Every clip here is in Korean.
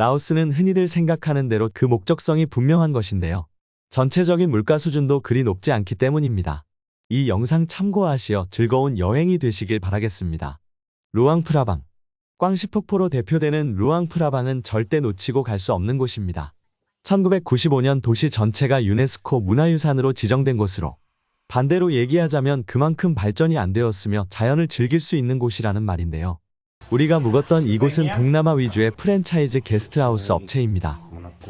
라오스는 흔히들 생각하는 대로 그 목적성이 분명한 것인데요. 전체적인 물가 수준도 그리 높지 않기 때문입니다. 이 영상 참고하시어 즐거운 여행이 되시길 바라겠습니다. 루앙프라방 꽝시폭포로 대표되는 루앙프라방은 절대 놓치고 갈 수 없는 곳입니다. 1995년 도시 전체가 유네스코 문화유산으로 지정된 곳으로 반대로 얘기하자면 그만큼 발전이 안 되었으며 자연을 즐길 수 있는 곳이라는 말인데요. 우리가 묵었던 이곳은 동남아 위주의 프랜차이즈 게스트하우스 업체입니다.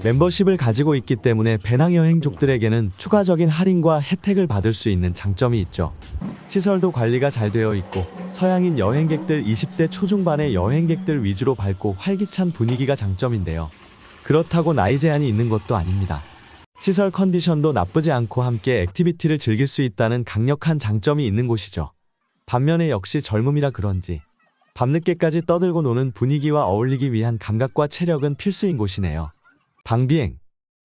멤버십을 가지고 있기 때문에 배낭 여행족들에게는 추가적인 할인과 혜택을 받을 수 있는 장점이 있죠. 시설도 관리가 잘 되어 있고 서양인 여행객들 20대 초중반의 여행객들 위주로 밝고 활기찬 분위기가 장점인데요. 그렇다고 나이 제한이 있는 것도 아닙니다. 시설 컨디션도 나쁘지 않고 함께 액티비티를 즐길 수 있다는 강력한 장점이 있는 곳이죠. 반면에 역시 젊음이라 그런지 밤늦게까지 떠들고 노는 분위기와 어울리기 위한 감각과 체력은 필수인 곳이네요. 방비행.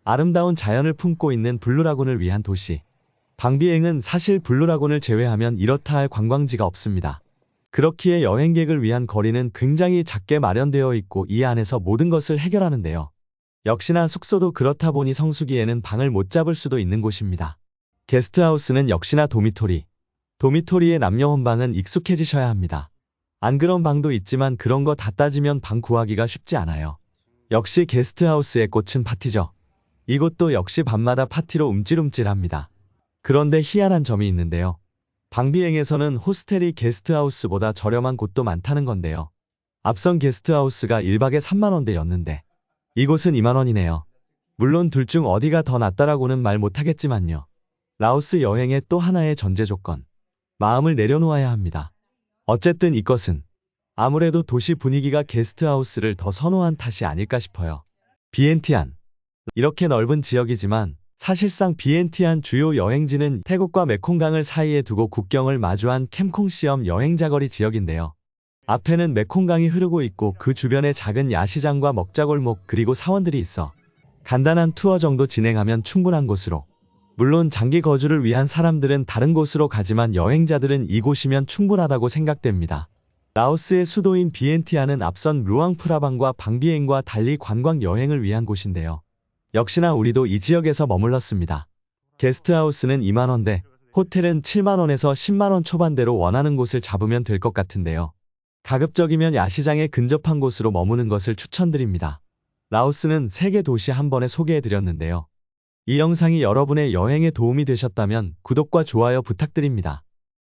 아름다운 자연을 품고 있는 블루라군을 위한 도시. 방비행은 사실 블루라군을 제외하면 이렇다 할 관광지가 없습니다. 그렇기에 여행객을 위한 거리는 굉장히 작게 마련되어 있고 이 안에서 모든 것을 해결하는데요. 역시나 숙소도 그렇다 보니 성수기에는 방을 못 잡을 수도 있는 곳입니다. 게스트하우스는 역시나 도미토리. 도미토리의 남녀 혼방은 익숙해지셔야 합니다. 안 그런 방도 있지만 그런 거 다 따지면 방 구하기가 쉽지 않아요. 역시 게스트하우스의 꽃은 파티죠. 이곳도 역시 밤마다 파티로 움찔움찔합니다. 그런데 희한한 점이 있는데요. 방비행에서는 호스텔이 게스트하우스보다 저렴한 곳도 많다는 건데요. 앞선 게스트하우스가 1박에 3만원대였는데 이곳은 2만원이네요. 물론 둘 중 어디가 더 낫다라고는 말 못하겠지만요. 라오스 여행의 또 하나의 전제 조건. 마음을 내려놓아야 합니다. 어쨌든 이것은 아무래도 도시 분위기가 게스트하우스를 더 선호한 탓이 아닐까 싶어요. 비엔티안. 이렇게 넓은 지역이지만 사실상 비엔티안 주요 여행지는 태국과 메콩강을 사이에 두고 국경을 마주한 캠콩시엄 여행자거리 지역인데요. 앞에는 메콩강이 흐르고 있고 그 주변에 작은 야시장과 먹자골목 그리고 사원들이 있어 간단한 투어 정도 진행하면 충분한 곳으로 물론 장기 거주를 위한 사람들은 다른 곳으로 가지만 여행자들은 이곳이면 충분하다고 생각됩니다. 라오스의 수도인 비엔티아는 앞선 루앙프라방과 방비행과 달리 관광 여행을 위한 곳인데요. 역시나 우리도 이 지역에서 머물렀습니다. 게스트하우스는 2만원대, 호텔은 7만원에서 10만원 초반대로 원하는 곳을 잡으면 될 것 같은데요. 가급적이면 야시장에 근접한 곳으로 머무는 것을 추천드립니다. 라오스는 세계 도시 한 번에 소개해드렸는데요. 이 영상이 여러분의 여행에 도움이 되셨다면 구독과 좋아요 부탁드립니다.